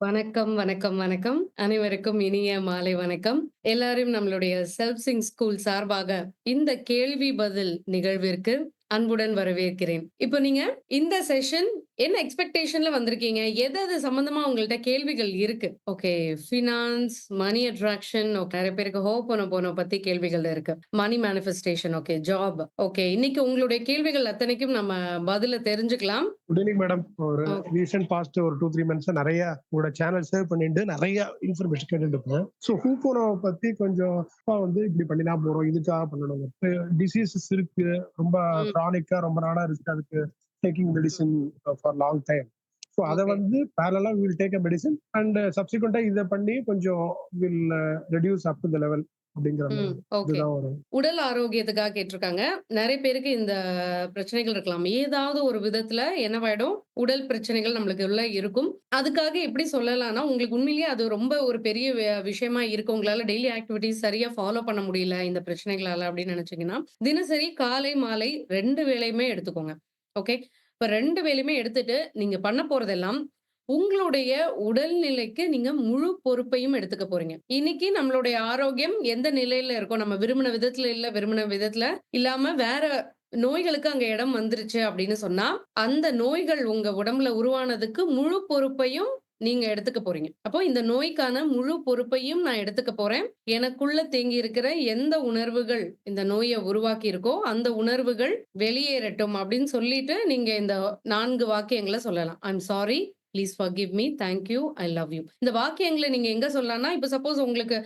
வணக்கம், வணக்கம், வணக்கம். அனைவருக்கும் இனிய மாலை வணக்கம். எல்லாரும் நம்மளுடைய செல்ஃப் சிங் ஸ்கூல் சார்பாக இந்த கேள்வி பதில் நிகழ்விற்கு அன்புடன் வரவேற்கிறேன். இப்ப நீங்க இந்த செஷன் என்ன எக்ஸ்பெக்டேஷன்ல வந்திருக்கீங்க? எது எது சம்பந்தமா உங்கள்ட்ட கேள்விகள் இருக்கு? Okay. Finance, money attraction okay. நெறைய பேருக்கு ஹோப்போனோபோனோ பத்தி கேள்விகள் இருக்கு. Money manifestation okay. Job okay. இன்னைக்கு உங்களுடைய கேள்விகள் அத்தனைக்கும் நம்ம பதில தெரிஞ்சுக்கலாம். Good evening madam. ஒரு. ரீசென்ட் பாஸ்ட் ஒரு 2, 3 மந்த்ஸா நெறைய உங்களோட சேனல் சேவ் பண்ணிட்டு நெறைய இன்ஃபர்மேஷன் கேட்டுட்டு இருப்பேன். ஸோ ஹூப்போனோவ பத்தி கொஞ்சம் வந்து இப்படி பண்ணி தான் போறோம். இதுக்காக பண்ணணும். டிசீசஸ் இருக்கு. ரொம்ப. கிரானிக்கா ரொம்ப நாளா இருக்கு. அதுக்கு taking medicine for long time. So அத. வந்து பேரலலா we will take a medicine and சப்சிக்வென்ட்டா இத பண்ணி கொஞ்சம் will reduce up to the level உடல் ஆரோக்கியத்துக்காக கேட்டிருக்காங்க. நெறைய பேருக்கு இந்த பிரச்சனைகள் இருக்கலாம். ஏதாவது ஒரு விதத்துல என்னவாயிடும், உடல் பிரச்சனைகள் நம்மளுக்கு உள்ள இருக்கும். அதுக்காக எப்படி சொல்லலாம்னா, உங்களுக்கு உண்மையிலேயே அது ரொம்ப ஒரு பெரிய விஷயமா இருக்கு. உங்களால டெய்லி ஆக்டிவிட்டீஸ் சரியா ஃபாலோ பண்ண முடியல இந்த பிரச்சனைகளால அப்படின்னு நெனச்சீங்கன்னா, தினசரி காலை, மாலை 2 வேளையுமே எடுத்துக்கோங்க. ஓகே. இப்ப ரெண்டு வேலையுமே எடுத்துட்டு நீங்க பண்ண போறதெல்லாம், உங்களுடைய உடல்நிலைக்கு நீங்க முழு பொறுப்பையும் எடுத்துக்க போறீங்க. இன்னைக்கு நம்மளுடைய ஆரோக்கியம் எந்த நிலையில இருக்கோ, நம்ம விரும்பின விதத்துல இல்ல, விரும்பின விதத்துல இல்லாம வேற நோய்களுக்கு அங்க இடம் வந்துருச்சு அப்படின்னு சொன்னா, அந்த நோய்கள் உங்க உடம்புல உருவானதுக்கு முழு பொறுப்பையும் நீங்க எடுத்துக்க போறீங்க. அப்போ இந்த நோய்க்கான முழு பொறுப்பையும் நான் எடுத்துக்க போறேன். எனக்குள்ள தேங்கி இருக்கிற எந்த உணர்வுகள் இந்த நோயை உருவாக்கி இருக்கோ, அந்த உணர்வுகள் வெளியேறட்டும் அப்படின்னு சொல்லிட்டு நீங்க இந்த நான்கு வாக்கியங்களை சொல்லலாம். I sorry, please forgive me, thank you, I love you. இந்த வாக்கியங்களை நீங்க எங்க சொல்லலாம்னா, இப்ப சப்போஸ் உங்களுக்கு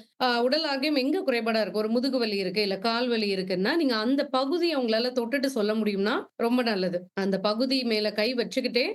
உடல் ஆரோக்கியம் எங்க குறைபாடா இருக்கு? ஒரு முதுகு வலி இருக்கு, இல்ல கால் வலி இருக்குன்னா, நீங்க அந்த பகுதியை உங்களால தொட்டுட்டு சொல்ல முடியும்னா, ரொம்ப நல்லது. அந்த பகுதி மேல கை வச்சுக்கிட்டே,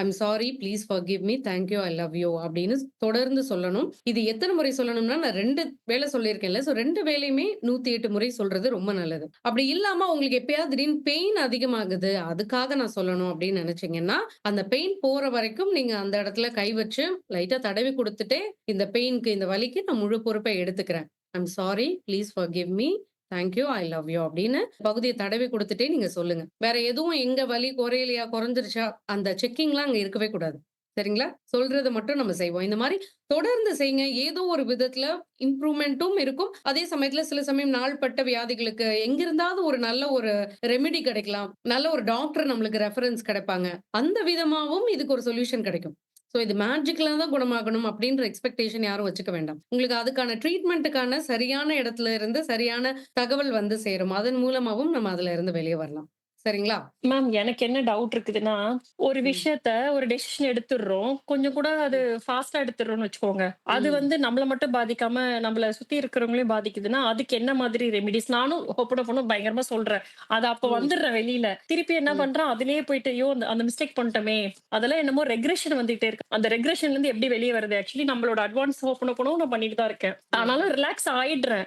I'm sorry, please forgive me, thank you, I love you அப்படின்னு தொடர்ந்து சொல்லணும். இது எத்தனை முறை சொல்லணும்னா, நான் ரெண்டு வேலை சொல்லியிருக்கேன்ல. ஸோ ரெண்டு வேலையுமே நூத்தி எட்டு முறை சொல்றது ரொம்ப நல்லது. அப்படி இல்லாம உங்களுக்கு எப்பயாவது திடீர்னு பெயின் அதிகமாகுது, அதுக்காக நான் சொல்லணும் அப்படின்னு நினைச்சீங்கன்னா அந்த பெயின் போற வரைக்கும் நீங்க அந்த இடத்துல கை வச்சு லைட்டா தடவி கொடுத்துட்டே இந்த பெயினுக்கு இந்த வலிக்கு நான் முழு பொறுப்பை எடுத்துக்கிறேன். I'm sorry, please forgive me, thank you, I love you அப்படின்னு பகுதியை தடவி கொடுத்துட்டே நீங்க சொல்லுங்க. வேற எதுவும் எங்க வலி குறையலையா, குறைஞ்சிருச்சா, அந்த செக்கிங்லாம் அங்க இருக்கவே கூடாது. சரிங்களா? சொல்றத மட்டும் நம்ம செய்வோம். இந்த மாதிரி தொடர்ந்து செய்யுங்க. ஏதோ ஒரு விதத்துல இம்ப்ரூவ்மெண்ட்டும் இருக்கும். அதே சமயத்துல சில சமயம் நாள்பட்ட வியாதிகளுக்கு எங்கிருந்தாவது ஒரு நல்ல ஒரு ரெமெடி கிடைக்கலாம். நல்ல ஒரு டாக்டர் நம்மளுக்கு ரெஃபரன்ஸ் கிடைப்பாங்க. அந்த விதமாவும் இதுக்கு ஒரு சொல்யூஷன் கிடைக்கும். ஸோ இது மேஜிக்கலா தான் குணமாகணும் அப்படின்ற எக்ஸ்பெக்டேஷன் யாரும் வச்சுக்க வேண்டாம். உங்களுக்கு அதுக்கான ட்ரீட்மெண்ட்டுக்கான சரியான இடத்துல இருந்து சரியான தகவல் வந்து சேரும். அதன் மூலமாவும் நம்ம அதுல இருந்து வெளியே வரலாம். சரிங்களா? மேம் எனக்கு என்ன டவுட் இருக்குதுன்னா, ஒரு. விஷயத்த ஒரு டெசிஷன் எடுத்துடுறோம். கொஞ்சம் கூட அது ம். ஃபாஸ்ட்டா எடுத்துடுறோம்னு வச்சுக்கோங்க. அது. வந்து நம்மள மட்டும் பாதிக்காம, நம்மள சுத்தி இருக்கிறவங்களையும் பாதிக்குதுன்னா, அதுக்கு என்ன மாதிரி ரெமிடிஸ்? நானும் ஹொப்பனொப்போனோ பயங்கரமா சொல்றேன். அது அப்ப. வந்துடுறேன் வெளியில. திருப்பி என்ன. பண்றேன், அதிலேயே போயிட்டு, ஐயோ! அந்த மிஸ்டேக் பண்ணிட்டோமே! அதெல்லாம் என்னமோ ரெக்ரெஷன் வந்துட்டே இருக்கு. அந்த ரெக்ரெஷன்லேருந்து எப்படி வெளிய வருது? ஆக்சுவலி நம்மளோட அட்வான்ஸ் ஹொப்பனொப்போனோ நான் பண்ணிட்டு தான் இருக்கேன். ஆனாலும் ரிலாக்ஸ் ஆயிடுறேன்.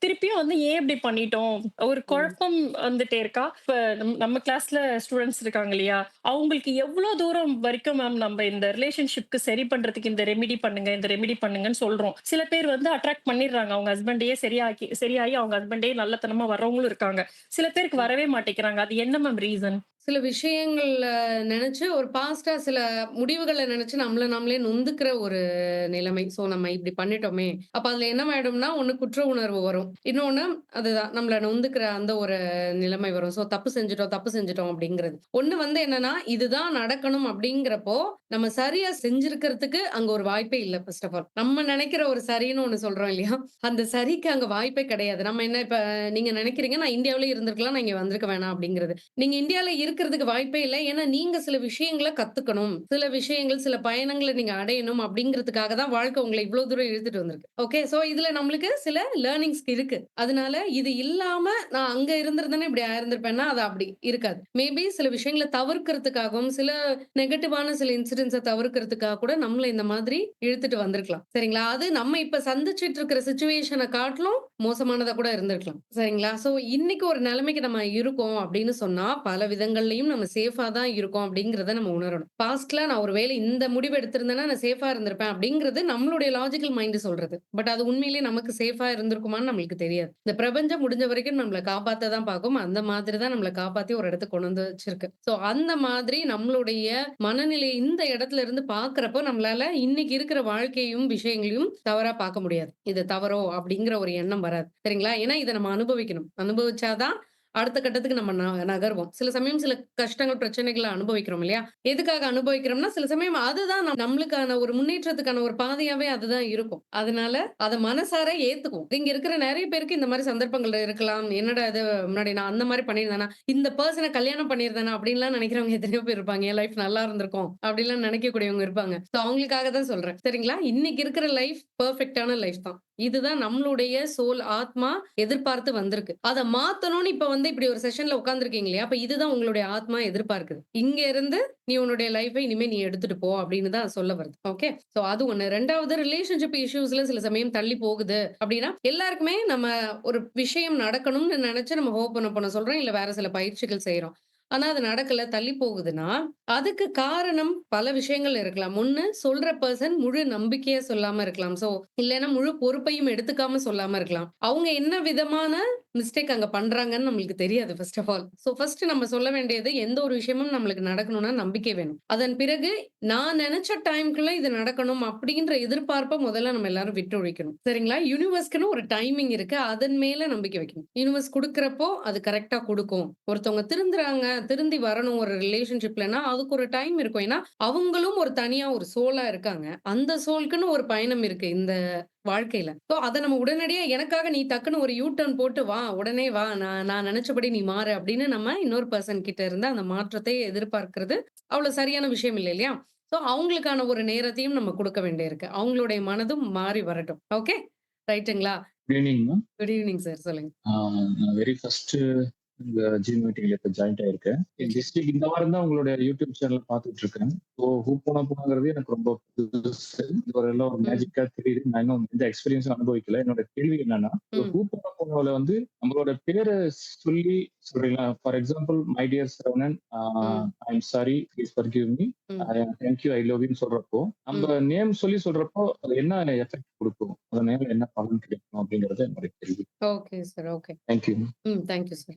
திருப்பியும் வந்து ஏன் இப்படி பண்ணிட்டோம்? ஒரு. குழப்பம் வந்துட்டே இருக்கா? இப்ப நம் நம்ம கிளாஸ்ல ஸ்டூடண்ட்ஸ் இருக்காங்க இல்லையா? அவங்களுக்கு எவ்ளோ தூரம் வரைக்கும் மேம் நம்ம இந்த ரிலேஷன்ஷிப்க்கு சரி பண்றதுக்கு இந்த ரெமிடி பண்ணுங்க, இந்த ரெமிடி பண்ணுங்கன்னு சொல்றோம். சில பேர் வந்து அட்ராக்ட் பண்ணிடுறாங்க. அவங்க ஹஸ்பண்டையே சரியாக்கி சரியாகி அவங்க ஹஸ்பண்டே நல்லத்தனமா வர்றவங்களும் இருக்காங்க. சில பேருக்கு வரவே மாட்டேங்கிறாங்க. அது என்ன மேம் ரீசன்? சில விஷயங்கள்ல நினைச்சு ஒரு பாஸ்டா சில முடிவுகளை நினைச்சு நம்மள நாமளே நொந்துக்கிற ஒரு நிலைமை. ஸோ நம்ம இப்படி பண்ணிட்டோமே! அப்ப அதுல என்னவாயிடும்னா, ஒண்ணு குற்ற உணர்வு வரும். இன்னொன்னு அதுதான் நம்மள நொந்துக்கிற அந்த ஒரு நிலைமை வரும். ஸோ தப்பு செஞ்சுட்டோம், தப்பு செஞ்சுட்டோம் அப்படிங்கிறது. ஒண்ணு வந்து என்னன்னா, இதுதான் நடக்கணும் அப்படிங்கிறப்போ, நம்ம சரியா செஞ்சிருக்கிறதுக்கு அங்க ஒரு வாய்ப்பே இல்லை ஃபர்ஸ்ட் ஆஃப் ஆல். நம்ம நினைக்கிற ஒரு சரின்னு ஒண்ணு சொல்றோம் இல்லையா? அந்த சரிக்கு அங்க வாய்ப்பே கிடையாது. நம்ம என்ன இப்ப நீங்க நினைக்கிறீங்க நான் இந்தியாவிலே இருந்திருக்கலாம், நான் இங்க வந்திருக்க வேணாம் அப்படிங்கிறது. நீங்க இருக்க இருக்கிறதுக்கு வாய்ப்பே இல்லை ஏன்னா நீங்க சில விஷயங்கள கத்துக்கணும். சில விஷயங்கள், சில பயணங்களை நீங்க அடையணும் அப்படிங்கிறதுக்காக தான் வாழ்க்கை உங்களை இவ்ளோ தூரம் இழுத்துட்டு வந்திருக்கு. ஓகே. சோ இதுல நம்மளுக்கு சில லேர்னிங்ஸ் இருக்கு. அதனால இது இல்லாம நான் அங்க இருந்திருந்தேன்னா இப்படி ஆயிருந்திருப்பேன்னா, அது அப்படி இருக்காது. மேபி சில விஷயங்கள தவிர்க்கிறதுக்காகவும், சில நெகட்டிவான சில இன்சிடென்ட்ஸை தவிர்க்கிறதுக்காக கூட நம்மள இந்த மாதிரி இழுத்துட்டு வந்திருக்கலாம். சரிங்களா? அது நம்ம இப்ப சந்திச்சிட்டு இருக்கிற சுச்சுவேஷனை காட்டிலும் மோசமானதா கூட இருந்திருக்கலாம். சரிங்களா? சோ இன்னைக்கு ஒரு நிலைமைக்கு நம்ம இருக்கோம் அப்படின்னு சொன்னா, பல விதங்கள் இடங்கள்லயும் நம்ம சேஃபா தான் இருக்கோம் அப்படிங்கிறத நம்ம உணரணும். பாஸ்ட்ல நான் ஒரு வேளை இந்த முடிவு எடுத்திருந்தேன்னா, நான் சேஃபா இருந்திருப்பேன் அப்படிங்கிறது நம்மளுடைய லாஜிக்கல் மைண்ட் சொல்றது. பட் அது உண்மையிலேயே நமக்கு சேஃபா இருந்திருக்குமான்னு நம்மளுக்கு தெரியாது. இந்த பிரபஞ்சம் முடிஞ்ச வரைக்கும் நம்மளை காப்பாத்த தான் பார்க்கும். அந்த மாதிரி தான் நம்மளை காப்பாத்தி ஒரு இடத்துக்கு கொண்டு வந்து வச்சிருக்கு. ஸோ அந்த மாதிரி நம்மளுடைய மனநிலை இந்த இடத்துல இருந்து பாக்குறப்போ நம்மளால இன்னைக்கு இருக்கிற வாழ்க்கையும், விஷயங்களையும் தவறா பார்க்க முடியாது. இது தவறோ அப்படிங்கிற ஒரு எண்ணம் வராது. சரிங்களா? ஏன்னா இதை நம்ம அனுபவிக்கணும். அனுபவிச்சாதான் அடுத்த கட்டத்துக்கு நம்ம ந நகர்வோம். சில சமயம் சில கஷ்டங்கள், பிரச்சனைகளை அனுபவிக்கிறோம் இல்லையா? எதுக்காக அனுபவிக்கிறோம்னா, சில சமயம் அதுதான் நம்மளுக்கான ஒரு முன்னேற்றத்துக்கான ஒரு பாதையாவே அதுதான் இருக்கும். அதனால அதை மனசார ஏத்துக்கும் இங்க இருக்கிற நிறைய பேருக்கு இந்த மாதிரி சந்தர்ப்பங்கள் இருக்கலாம். என்னடா இது முன்னாடி நான் அந்த மாதிரி பண்ணியிருந்தேனா, இந்த பர்சனை கல்யாணம் பண்ணியிருந்தேனா அப்படின்லாம் நினைக்கிறவங்க எத்தனையோ பேர் இருப்பாங்க. என் லைஃப் நல்லா இருந்திருக்கும். அப்படின்லாம் நினைக்கக்கூடியவங்க இருப்பாங்க. ஸோ அவங்களுக்காக தான் சொல்றேன். சரிங்களா? இன்னைக்கு இருக்கிற லைஃப் பர்ஃபெக்டான லைஃப் தான். இதுதான் நம்மளுடைய சோல், ஆத்மா எதிர்பார்த்து வந்திருக்கு. அதை மாத்தணும்னு இப்ப வந்து இப்படி ஒரு செஷன்ல உட்காந்துருக்கீங்க இல்லையா? அப்ப இதுதான் உங்களுடைய ஆத்மா எதிர்பார்க்குது. இங்க இருந்து நீ உன்னுடைய லைஃபை இனிமே நீ எடுத்துட்டு போ அப்படின்னு தான் சொல்ல வருது. ஓகே. சோ அது ஒண்ணு. ரெண்டாவது ரிலேஷன்ஷிப் இஷ்யூஸ்ல சில சமயம் தள்ளி போகுது அப்படின்னா, எல்லாருக்குமே நம்ம ஒரு விஷயம் நடக்கணும்னு நினைச்சு நம்ம ஹோப்போனோபோனோ சொல்றோம். இல்ல வேற சில பயிற்சிகள் செய்யறோம் ஆனா அது நடக்கல, தள்ளி போகுதுன்னா, அதுக்கு காரணம் பல விஷயங்கள் இருக்கலாம். ஒண்ணு சொல்ற பர்சன் முழு நம்பிக்கையா சொல்லாம இருக்கலாம். சோ இல்லன்னா முழு பொறுப்பையும் எடுத்துக்காம சொல்லாம இருக்கலாம். அவங்க என்ன விதமான மிஸ்டேக் அங்கே பண்றாங்கன்னு நம்மளுக்கு தெரியாது first of all. So first நம்ம சொல்ல வேண்டியது எந்த ஒரு விஷயமும் நம்மளுக்கு நடக்கணும்னா நம்பிக்கை வேணும். அதன் பிறகு நான் நினைச்ச டைம்குள்ள இது நடக்கணும் அப்படின்ற எதிர்பார்ப்பை முதல்ல நம்ம எல்லாரும் விட்டு ஒழிக்கணும். சரிங்களா? யூனிவர்ஸ்க்குன்னு ஒரு டைமிங் இருக்கு. அதன் மேல நம்பிக்கை வைக்கணும். யூனிவர்ஸ் கொடுக்குறப்போ அது கரெக்டா கொடுக்கும் ஒருத்தவங்க திருந்துறாங்க, திருந்தி வரணும் ஒரு ரிலேஷன்ஷிப்லன்னா, அதுக்கு ஒரு டைம் இருக்கும். ஏன்னா, அவங்களும் ஒரு தனியா ஒரு சோலா இருக்காங்க. அந்த சோல்க்குன்னு ஒரு பயணம் இருக்கு இந்த வாழ்க்கையில. ஸோ அத நம்ம உடனடியா எனக்காக நீ டக்குன்னு ஒரு யூ டர்ன் போட்டு வா, உடனே வா, நான் நான் நெனச்சபடி நீ மாறு அப்படின்னு நம்ம இன்னொரு பெர்சன் கிட்ட இருந்து அந்த மாற்றத்தை எதிர்பார்க்கிறது அவ்வளவு சரியான விஷயம் இல்ல இல்லையா? ஸோ அவங்களுக்கான ஒரு நேரத்தையும் நம்ம குடுக்க வேண்டியிருக்கு. அவங்களுடைய மனதும் மாறி வரட்டும். ஓகே. ரைட்டுங்களா? Good evening. Good evening sir. சொல்லுங்க. வெரி ஃபர்ஸ்ட்டு இந்த ஜூம் மீட்டிங்ல இப்ப ஜாயின்ட் ஆயிருக்கேன். வீக் இந்த வாரம் தான் உங்களுடைய யூடியூப் சேனல் பார்த்துட்டு இருக்கேன். ஸோ ஹூப்போனோபோனோங்கிறது எனக்கு ரொம்ப புதுசு. இது ஒரு எல்லாம் ஒரு. மேஜிக்கா தெரியுது. நான் இன்னும் எந்த எக்ஸ்பீரியன்ஸும் அனுபவிக்கல. என்னோட கேள்வி என்னன்னா, ம். ஹூப்போனோபோனோல வந்து நம்மளோட பேர சொல்லி சொல்றீங்களா? For example my dear Saravanan. I am sorry please forgive me. Hmm. I thank you, I love யூன்னு சொல்றப்போ, நம்ம நேம் சொல்லி சொல்றப்போ அது என்ன எஃபெக்ட் குடுக்கும்? அதனால என்ன பலன் கிடைக்கும்? அப்படிங்கிறது என்னோட கேள்வி. Okay sir. Okay. Thank you. Hmm. Thank you sir.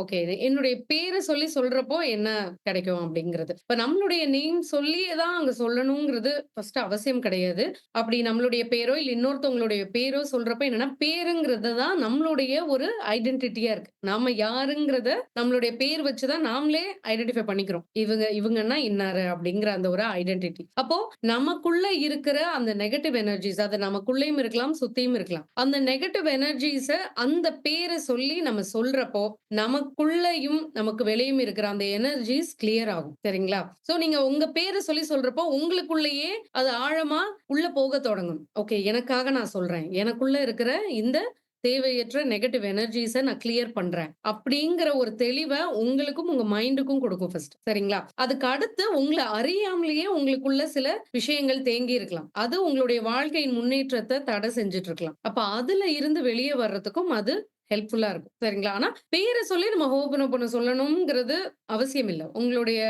Okay. என்னுடைய பேர சொல்லி சொல்றப்போ என்ன கிடைக்கும் அப்படிங்கிறது. இப்ப நம்மளுடைய நேம் சொல்லியே தான் அங்க சொல்லணுங்கிறது ஃபர்ஸ்ட் அவசியம் கிடையாது. அப்படி நம்மளுடைய பேரோ, இல்ல இன்னொருத்தவங்களுடைய பேரோ சொல்றப்ப என்னன்னா, பேருங்கிறது தான் நம்மளுடைய ஒரு ஐடென்டிட்டியா இருக்கு. நாம யாருங்கிறத நம்மளுடைய பேர் வச்சு தான் நாமளே ஐடென்டிஃபை பண்ணிக்கிறோம். இவங்க இவங்கன்னா இன்னாரு அப்படிங்கிற அந்த ஒரு ஐடென்டிட்டி. அப்போ நமக்குள்ள இருக்கிற அந்த நெகட்டிவ் எனர்ஜிஸ் அது நமக்குள்ளேயும் இருக்கலாம், சுத்தியும் இருக்கலாம். அந்த நெகட்டிவ் எனர்ஜிஸ அந்த பேரை சொல்லி நம்ம சொல்றப்போ, நமக்குள்ளயும் நமக்கு வெளியும் இருக்கிற அந்த எனர்ஜிஸ் கிளியர் ஆகும். சரிங்களா? சோ நீங்க உங்க பேர சொல்லி சொல்றப்போ, உங்களுக்குள்ளேயே அது ஆழமா உள்ள போக தொடங்கும். ஓகே எனக்காக நான் சொல்றேன். எனக்குள்ள இருக்கிற இந்த தேவையற்ற நெகட்டிவ் எனர்ஜிஸை நான் கிளியர் பண்றேன். அப்படிங்கிற ஒரு தெளிவ உங்களுக்கும், உங்க மைண்டுக்கும் கொடுக்கும் ஃபர்ஸ்ட். சரிங்களா? அதுக்கு அடுத்து உங்கள அறியாமலேயே உங்களுக்குள்ள சில விஷயங்கள் தேங்கி இருக்கலாம். அது உங்களுடைய வாழ்க்கையின் முன்னேற்றத்தை தடை செஞ்சுட்டு இருக்கலாம். அப்ப அதுல இருந்து வெளியே வர்றதுக்கும் அது ஹெல்ப்ஃபுல்லா இருக்கும். சரிங்களா? ஆனா பேரை சொல்லி நம்ம ஹோப்போனோபோனோ சொல்லணும்ங்கிறது அவசியம் இல்ல. உங்களுடைய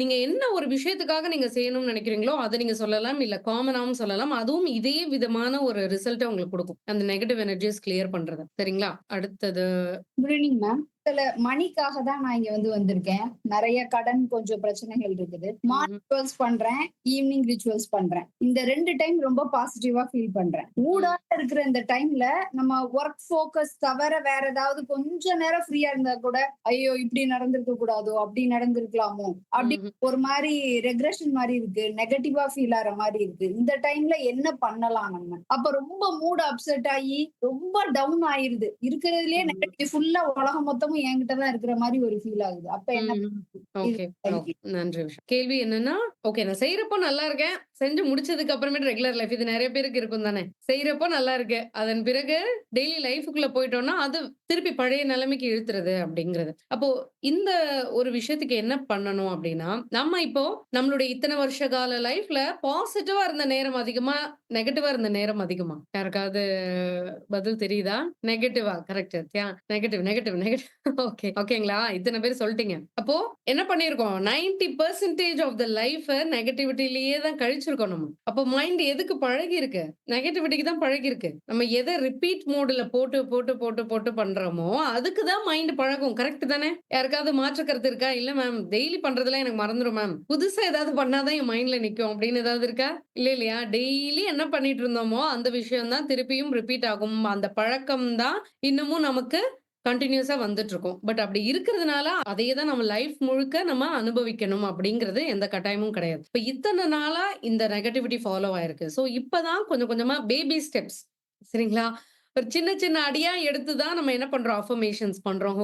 நீங்க என்ன ஒரு விஷயத்துக்காக நீங்க செய்யணும்னு நினைக்கிறீங்களோ அத நீங்க சொல்லலாம். இல்ல காமனாவும் சொல்லலாம். அதுவும் இதே விதமான ஒரு ரிசல்ட்ட உங்களுக்கு கொடுக்கும் அந்த நெகட்டிவ் எனர்ஜிஸ் கிளியர் பண்றது. சரிங்களா? அடுத்தது குட் ஈவினிங் மேம். இதுல மணிக்காக தான் நான் இங்க வந்து வந்திருக்கேன். நெறைய கடன் கொஞ்சம் பிரச்சனைகள் இருக்குது. மார்னிங். ரிச்சுவல்ஸ் பண்றேன். ஈவினிங் ரிச்சுவல்ஸ் பண்றேன். இந்த 2 டைம் ரொம்ப பாசிட்டிவா ஃபீல் பண்றேன். ம். ஊடால இருக்கிற இந்த டைம்ல நம்ம வொர்க் ஃபோக்கஸ் தவிர வேற ஏதாவது கொஞ்ச நேரம் ஃப்ரீயா இருந்தா கூட, ஐயோ! இப்படி நடந்திருக்க கூடாதோ! அப்படி நடந்திருக்கலாமோ! அப்படி. ஒரு மாரி ரெக்ரெஷன் மாரி இருக்கு. நெகட்டிவா ஃபீல் ஆற மாரி இருக்கு. இந்த டைம்ல என்ன பண்ணலாம் நம்ம? அப்ப ரொம்ப மூட் அப்செட் ஆயி ரொம்ப டவுன் ஆயிருது. இருக்கிறதுலயே. நெகட்டிவ் ஃபுல்லா உலகம் மொத்தமும் என்கிட்ட தான் இருக்கிற மாரி ஒரு ஃபீல் ஆகுது. அப்ப என்ன. நன்றி. கேள்வி என்னன்னா, ஓகே நான் செய்றப்போ நல்லா இருக்கேன். செஞ்சு முடிச்சதுக்கு அப்புறமேட்டு ரெகுலர் லைஃப் இது நெறைய பேருக்கு இருக்கும் தானே. செய்றப்போ நல்லா இருக்கு. அதன் பிறகு டெய்லி லைஃப்க்குள்ள போயிட்டோம்னா, அது திருப்பி பழைய நிலைமைக்கு இழுத்துறது அப்படிங்கிறது. அப்போ இந்த ஒரு விஷயத்துக்கு என்ன பண்ணணும் அப்படின்னா, நம்ம இப்போ நம்மளுடைய இத்தன வருஷ கால லைஃப்ல பாசிட்டிவா இருந்த நேரம் அதிகமா, நெகட்டிவா இருந்த நேரம் அதிகமா? யாருக்காவது பதில் தெரியுதா? நெகட்டிவா correct. Negative, negative, negative okay. ஓகேங்களா? இத்தனை பேர் சொல்லிட்டீங்க அப்போ என்ன பண்ணிருக்கோம் ninety percentage of the life நெகட்டிவிட்டிலேயே தான் கழிச்சிருக்கோம் நம்ம. அப்போ மைண்ட் எதுக்கு பழகியிருக்கு? நெகட்டிவிட்டிக்கு தான் பழகியிருக்கு. நம்ம எதை ரிப்பீட் மோடுல போட்டு, போட்டு, போட்டு, போட்டு பண்றோமோ, அதுக்கு தான் மைண்ட் பழகும். கரெக்ட் தானே? யாருக்காவது மாற்று கருத்து இருக்கா? இல்ல மேம் டெய்லி பண்றதுல எனக்கு மறந்துடும் மேம். புதுசா ஏதாவது பண்ணாதான் என் மைண்ட்ல நிக்கும் அப்படின்னு ஏதாவது இருக்கா? இல்ல இல்லையா? டெய்லி என்ன பண்ணிட்டு இருந்தோமோ, அந்த விஷயம் தான் திருப்பியும் ரிப்பீட் ஆகும். அந்த பழக்கம் தான் இன்னமும் நமக்கு கண்டினியூஸா வந்துட்டு இருக்கும். பட் அப்படி இருக்கிறதுனால, அதையே தான் நம்ம லைஃப் முழுக்க நம்ம அனுபவிக்கணும் அப்படிங்கிறது எந்த கட்டாயமும் கிடையாது. இப்ப இத்தனை நாளா இந்த நெகட்டிவிட்டி ஃபாலோ ஆயிருக்கு. ஸோ இப்பதான் கொஞ்சம் கொஞ்சமா பேபி ஸ்டெப்ஸ் சரிங்களா? ஒரு சின்ன சின்ன அடியா எடுத்து தான் நம்ம என்ன பண்றோம்? அஃபர்மேஷன்ஸ் பண்றோம்.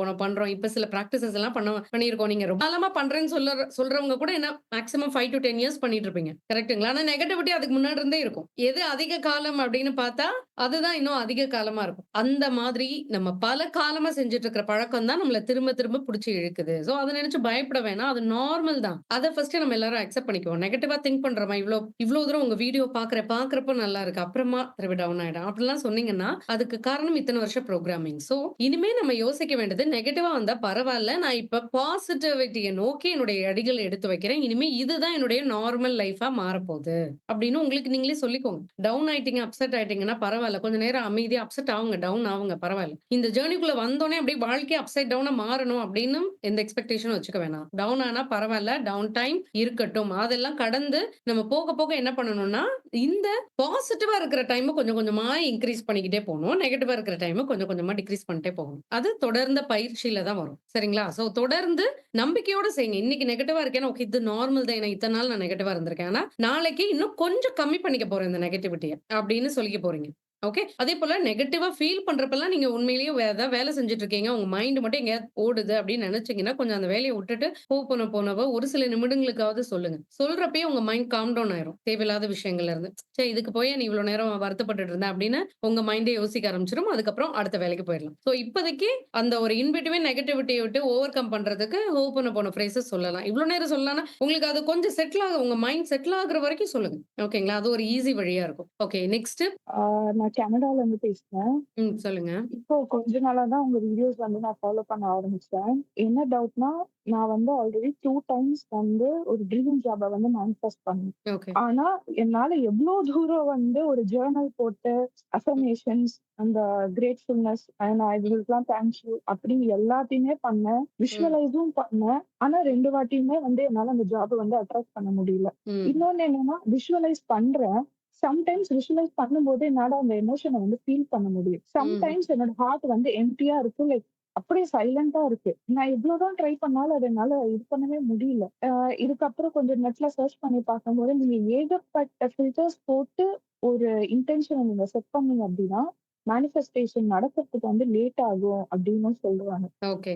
போன பண்றோம். இப்ப சில பிராக்டிசஸ் எல்லாம் பண்ண பண்ணியிருக்கோம். நீங்க ரொம்ப காலமா பண்றேன்னு சொல்ல சொல்றவங்க கூட என்ன மேக்ஸிமம் ஃபைவ் டூ 10 இயர்ஸ் பண்ணிட்டு இருப்பீங்க. கரெக்ட்டுங்களா? ஆனா நெகட்டிவிட்டி அதுக்கு முன்னாடி இருந்தே இருக்கும். எது அதிக காலம் அப்படின்னு பார்த்தா, அதுதான் இன்னும் அதிக காலமா இருக்கும். அந்த மாதிரி நம்ம பல காலமா செஞ்சுட்டு இருக்கிற பழக்கம் தான் நம்மள திரும்ப திரும்ப பிடிச்சி இழுக்குது. ஸோ அதை நினைச்சு பயப்பட வேணாம். அது நார்மல் தான். அதை ஃபர்ஸ்ட் நம்ம எல்லாரும் அக்செப்ட் பண்ணிக்குவோம். நெகட்டிவா திங்க் பண்றோமா? இவ்வளவு இவ்வளவு தூரம் உங்க வீடியோ பார்க்குறேன். பார்க்குறப்போ நல்லா இருக்கு. அப்புறமா திரும்ப டவுன் ஆயிடும். அப்படிலாம் சொன்னீங்கன்னா, அதுக்கு காரணம் இத்தனை வருஷம் ப்ரோக்ராமிங் ஸோ இனிமே நம்ம யோசிக்க வேண்டியது நெகட்டிவா வந்தா பரவாயில்ல நான் இப்ப பாசிட்டிவிட்டியை நோக்கி என்னுடைய அடிகள் எடுத்து வைக்கிறேன். இனிமே இதுதான் என்னுடைய நார்மல் லைஃபா மாறப்போது. அப்படின்னு உங்களுக்கு நீங்களே சொல்லிக்கோங்க. டவுன் ஆயிட்டீங்க, அப்செட் ஆயிட்டீங்கன்னா பரவாயில்ல கொஞ்ச நேரம் அமைதியா அப்செட் ஆகுங்க டவுன் ஆகுங்க பரவாயில்ல இந்த ஜர்னிக்குள்ள வந்தோடனே அப்படியே வாழ்க்கை அப்சைட் டவுனா மாறணும் அப்படின்னு எந்த எக்ஸ்பெக்டேஷனும் வச்சுக்க வேணாம். டவுன் ஆனா பரவாயில்ல டவுன் டைம் இருக்கட்டும். அதெல்லாம் கடந்து நம்ம போக போக என்ன பண்ணணும்னா, இந்த பாசிட்டிவா இருக்கிற டைம கொஞ்சம் கொஞ்சமா பண்ணி பண்ணிக்கிட்டே போகணும் நெகட்டிவா இருக்கிற டைமை கொஞ்சம் கொஞ்சமா டிக்ரீஸ் பண்ணிட்டே போகணும். அது தொடர்ந்த பயிற்சியில தான் வரும். சரிங்களா? ஸோ தொடர்ந்து நம்பிக்கையோட செய்யுங்க. இன்னைக்கு நெகட்டிவா இருக்கேன் ஓகே இது நார்மல் தான். என்ன இத்தனை நாள் நான் நெகட்டிவா இருந்திருக்கேன். ஆனா நாளைக்கு இன்னும் கொஞ்சம் கம்மி பண்ணிக்க போறேன் இந்த நெகட்டிவிட்டியை அப்படின்னு சொல்லிக்க போறீங்க. ஓகே. அதே போல நெகட்டிவா ஃபீல் பண்றப்பலாம் நீங்க உண்மையிலேயே வே ஏதாவது வேலை செஞ்சுட்டு இருக்கீங்க. உங்க மைண்ட் மட்டும் எங்கேயாவது ஓடுது அப்படின்னு நினைச்சீங்கன்னா, கொஞ்சம் அந்த வேலைய விட்டுட்டு ஹோப்போனோபோனோவ ஒரு சில நிமிடங்களுக்காவது சொல்லுங்க. சொல்றப்பயே உங்க மைண்ட் காம் டவுன் ஆயிரும். தேவையில்லாத விஷயங்கள்ல இருந்து. ச்சே இதுக்கு போயா நீ இவ்ளோ நேரம் வருத்தப்பட்டுட்டு இருந்த அப்படின்னு உங்க மைண்டே யோசிக்க ஆரம்பிச்சுரும். அதுக்கப்புறம் அடுத்த வேலைக்கு போயிரலாம். ஸோ இப்போதைக்கு அந்த ஒரு இன் பிட்வீன் நெகட்டிவிட்டிய விட்டு ஓவர் கம் பண்றதுக்கு போன ஃப்ரேஸஸ் சொல்லலாம். இவ்ளோ நேரம் சொல்லலாம்னா, உங்களுக்கு அது கொஞ்சம் செட்டில் ஆக உங்க மைண்ட் செட்டில் ஆகுற வரைக்கும் சொல்லுங்க. ஓகேங்களா? அது ஒரு ஈஸி வழியா இருக்கும். ஓகே நெக்ஸ்ட் ஆ, நான் கனடால இருந்து பேசுறேன். ம். சொல்லுங்க. இப்போ கொஞ்ச நாளா தான் உங்க வீடியோஸ் வந்து நான் ஃபாலோ பண்ண ஆரம்பிச்சேன். என்ன டவுட்னா, நான் வந்து ஆல்ரெடி 2 டைம்ஸ் வந்து ஒரு ட்ரீம் ஜாப வந்து மேனிஃபெஸ்ட் பண்ணேன். ஆனா, என்னால எவ்ளோ தூரம் வந்து ஒரு ஜர்னல் போட்டு அஃபர்மேஷன்ஸ், அந்த கிரேட்ஃபுல்னஸ் அண்ட் ஐ வில்லாம் தேங்க் யூ அப்படின்னு எல்லாத்தையுமே பண்ணேன். விஷுவலைஸும் பண்ணேன். ஆனா 2 வாட்டியுமே வந்து என்னால அந்த ஜாப வந்து அட்ராக்ட் பண்ண முடியல. இன்னொன்னு என்னன்னா, விஷுவலைஸ் பண்றேன். சம்டைம்ஸ் விஷுவலைஸ் பண்ணும்போது என்னால அந்த எமோஷன வந்து ஃபீல் பண்ண முடியும். சம்டைம்ஸ் என்னோட ஹார்ட் வந்து எம்ப்டியா இருக்கு. லைக் அப்படியே சைலன்ட்டா இருக்கு. நான் எவ்வளோதான் ட்ரை பண்ணாலும் அத என்னால இது பண்ணவே முடியல. இதுக்கப்புறம் கொஞ்சம் நெட்ல சர்ச் பண்ணி பார்க்கும்போது, நீங்க ஏகப்பட்ட ஃபில்டர்ஸ் போட்டு ஒரு இன்டென்ஷன நீங்க செட் பண்ணீங்க அப்படின்னா, மேனிஃபெஸ்டேஷன் நடக்கிறதுக்கு வந்து லேட் ஆகும் அப்படின்னு சொல்லுவாங்க. ஓகே.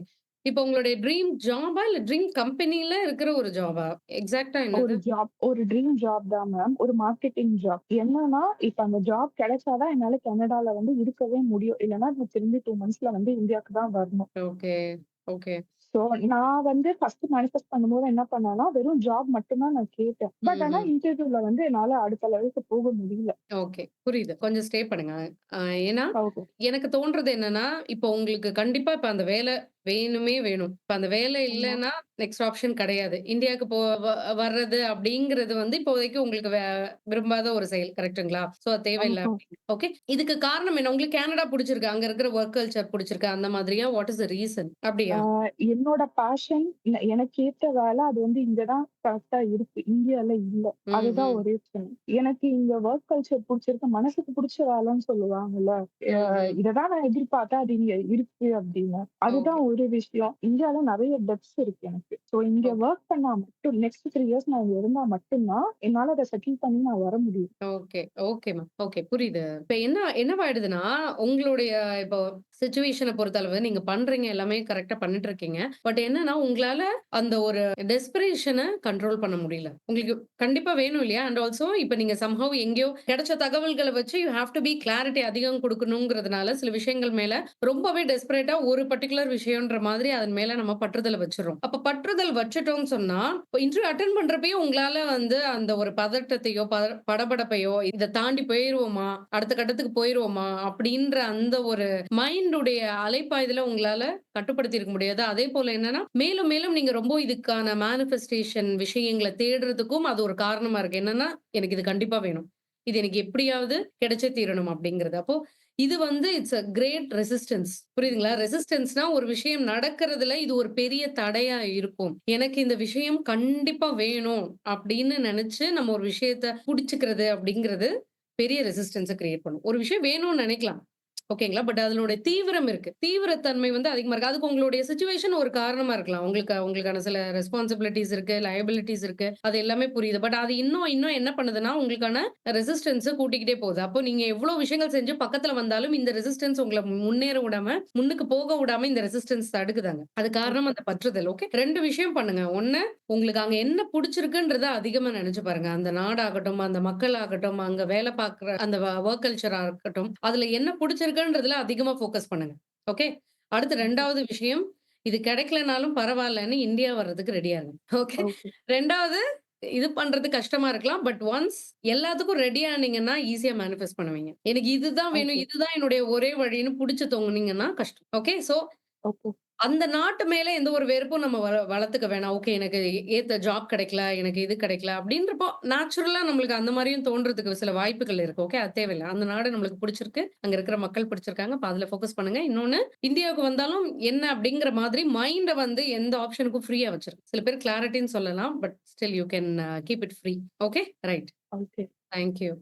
இப்போ உங்களுடைய ட்ரீம் ஜாபா? இல்ல ட்ரீம் கம்பெனில இருக்கிற ஒரு ஜாபா? எக்ஸாக்ட்டா ஒரு என்னது? ஜாப் ஒரு ட்ரீம் ஜாப் தான் மேம். ஒரு மார்க்கெட்டிங் ஜாப். என்னன்னா, இப்ப அந்த ஜாப் கிடைச்சா தான் என்னால கனடால வந்து இருக்கவே முடியும். இல்லன்னா நான் திரும்பி 2 மந்த்ஸ்ல வந்து இந்தியாவுக்கு தான் வரணும். ஓகே. ஓகே. ஸோ நான் வந்து ஃபர்ஸ்ட் மேனிஃபெஸ்ட் பண்ணும்போது என்ன பண்ணேன்னா, வெறும் ஜாப் மட்டும் தான் நான் கேட்டேன். பட் ஆனா. இன்டர்வியூல வந்து என்னால அடுத்த லெவலுக்கு போக முடியல. ஓகே. புரியுது. கொஞ்சம் ஸ்டே பண்ணுங்க. ஏன்னா. எனக்கு தோன்றது என்னன்னா, இப்போ உங்களுக்கு கண்டிப்பா இப்ப அந்த வேலை வேணுமே வேணும். இப்ப அந்த வேலை ஆமா. இல்லன்னா, நெக்ஸ்ட் ஆப்ஷன் கிடையாது. இந்தியாவுக்கு போ வ வர்றது அப்படிங்கிறது வந்து இப்போதைக்கு உங்களுக்கு வே விரும்பாத ஒரு செயல். கரெக்ட்டுங்களா? ஸோ அது தேவையில்ல ஆமா. ஓகே. இதுக்கு காரணம் என்ன? உங்களுக்கு கனடா புடிச்சிருக்கு. அங்க இருக்கிற வொர்க் கல்ச்சர் புடிச்சிருக்கு. அந்த மாதிரியா? What is the reason? அப்படியா? என்னோட பேஷன் எனக்கு ஏத்த வேலை அது வந்து இங்க தான் கரெக்ட்டா இருக்கு. இந்தியால இல்ல. அதுதான். ஒரே விஷயம். எனக்கு இங்க வொர்க் கல்ச்சர் புடிச்சிருக்கு. மனசுக்கு புடிச்ச வேலைன்னு சொல்லுவாங்கல்ல. அ ம்ஹ்ம். இத தான் நான் எதிர்பார்த்தேன். அது இங்க இருக்கு அப்படின்னு. ஓகே. அதுதான் ஒரு விஷயம் இந்தியால நிறைய டெப்ஸ் இருக்கு எனக்கு ஸோ இங்க ஒர்க் பண்ணா மட்டும் நெக்ஸ்ட் த்ரீ இயர்ஸ் நான் இங்க இருந்தா மட்டும்தான் என்னால அதை செட்டில் பண்ணி நான் வர முடியும் ஓகே ஓகேம்மா ஓகே புரியுது இப்ப என்ன என்னவாயிடுதுன்னா உங்களுடைய இப்போ சுச்சுவேஷனை பொறுத்த அளவு நீங்க பண்றீங்க எல்லாமே கரெக்டா பண்ணிட்டு இருக்கீங்க பட் என்னன்னா உங்களால அந்த ஒரு டெஸ்பிரேஷனை கண்ட்ரோல் பண்ண முடியல. உங்களுக்கு கண்டிப்பா வேணும் இல்லையா? அண்ட் ஆல்சோ இப்ப நீங்க சம்ஹவ் எங்கேயோ கிடைச்ச தகவல்களை வச்சு you have to be clarity அதிகம் கொடுக்கணுங்கிறதுனால சில விஷயங்கள் மேல ரொம்பவே டெஸ்பரேட்டா ஒரு பர்டிகுலர் விஷயம்ன்ற மாதிரி அதன் மேல நம்ம பற்றுதல் வச்சிடறோம் அப்ப பற்றுதல் வச்சுட்டோம்னு சொன்னா இன்டர்வியூ அட்டன் பண்றப்பயே உங்களால வந்து அந்த ஒரு பதட்டத்தையோ படபடப்பையோ இதை தாண்டி போயிருவோமா? அடுத்த கட்டத்துக்கு போயிருவோமா? அப்படின்ற அந்த ஒரு மைண்ட் மைண்டுடைய அலைப்பாய்தல உங்களால கட்டுப்படுத்தி இருக்க முடியாது. அதே போல என்னன்னா மேலும் மேலும் நீங்க ரொம்ப இதுக்கான மேனிஃபெஸ்டேஷன் விஷயங்களை தேடுறதுக்கும் அது ஒரு காரணமா இருக்கு. என்னன்னா எனக்கு இது கண்டிப்பா வேணும். இது எனக்கு எப்படியாவது கிடைச்சே தீரணும் அப்படிங்கிறது. அப்போ இது வந்து இட்ஸ் அ கிரேட் ரெசிஸ்டன்ஸ் புரியுதுங்களா? ரெசிஸ்டன்ஸ்னா ஒரு விஷயம் நடக்கிறதுல இது ஒரு பெரிய தடையா இருக்கும். எனக்கு இந்த விஷயம் கண்டிப்பா வேணும் அப்படின்னு நினைச்சு நம்ம ஒரு விஷயத்த புடிச்சுக்கிறது அப்படிங்கிறது பெரிய ரெசிஸ்டன்ஸை கிரியேட் பண்ணும். ஒரு விஷயம் வேணும்னு நினைக்கலாம். ஓகேங்களா பட் அதனுடைய தீவிரம் இருக்கு. தீவிரத்தன்மை வந்து அதிகமா இருக்கு. அதுக்கு உங்களுடைய சுச்சுவேஷன் ஒரு காரணமா இருக்கலாம். உங்களுக்கு உங்களுக்கான சில ரெஸ்பான்சிபிலிட்டிஸ் இருக்கு லயபிலிட்டிஸ் இருக்கு. அது எல்லாமே புரியுது. பட் அது இன்னும் இன்னும் என்ன பண்ணுதுன்னா உங்களுக்கான ரெசிஸ்டன்ஸ் கூட்டிக்கிட்டே போகுது. அப்போ நீங்க எவ்வளவு விஷயங்கள் செஞ்சு பக்கத்துல வந்தாலும் இந்த ரெசிஸ்டன்ஸ் உங்களை முன்னேற விடாம முன்னுக்கு போக விடாம இந்த ரெசிஸ்டன்ஸ் தடுக்குதாங்க. அது காரணம் அந்த பற்றுதல். ஓகே ரெண்டு விஷயம் பண்ணுங்க. ஒண்ணு உங்களுக்கு அங்க என்ன பிடிச்சிருக்குன்றத அதிகமா நினைச்சு பாருங்க. அந்த நாடாகட்டும் அந்த மக்கள் ஆகட்டும் அங்க வேலை பார்க்குற அந்த ஒர்க் கல்ச்சரா இருக்கட்டும் அதுல என்ன பிடிச்சிருக்கு பிடிச்சிருக்குன்றதுல அதிகமா ஃபோக்கஸ் பண்ணுங்க. ஓகே அடுத்து ரெண்டாவது விஷயம் இது கிடைக்கலனாலும் பரவாயில்லன்னு இந்தியா வர்றதுக்கு ரெடியா இருங்க ஓகே ரெண்டாவது இது பண்றது கஷ்டமா இருக்கலாம் பட் ஒன்ஸ் எல்லாத்துக்கும் ரெடி ஆனீங்கன்னா ஈஸியா மேனிஃபெஸ்ட் பண்ணுவீங்க. எனக்கு இதுதான் வேணும். இதுதான் என்னுடைய ஒரே வழின்னு புடிச்சு தொங்குனீங்கன்னா கஷ்டம். ஓகே சோ ஓகே அந்த நாட்டு மேல எந்த ஒரு வெறுப்பும் நம்ம வள- வளர்த்துக்க வேணாம். ஓகே எனக்கு ஏத்த ஜாப் கிடைக்கல எனக்கு இது கிடைக்கல அப்படின்றப்போ நேச்சுரலா நம்மளுக்கு அந்த மாதிரியும் தோன்றதுக்கு சில வாய்ப்புகள் இருக்கு. ஓகே அது தேவையில்லை. அந்த நாடு நம்மளுக்கு பிடிச்சிருக்கு. அங்க இருக்கிற மக்கள் பிடிச்சிருக்காங்க. அப்ப அதுல ஃபோக்கஸ் பண்ணுங்க. இன்னொன்னு இந்தியாவுக்கு வந்தாலும் என்ன அப்படிங்கிற மாதிரி மைண்டை வந்து எந்த ஆப்ஷனுக்கும் ஃப்ரீயா வச்சிருக்கு சில பேர் கிளாரிட்டின்னு சொல்லலாம் but still you can keep it free okay? Right okay thank you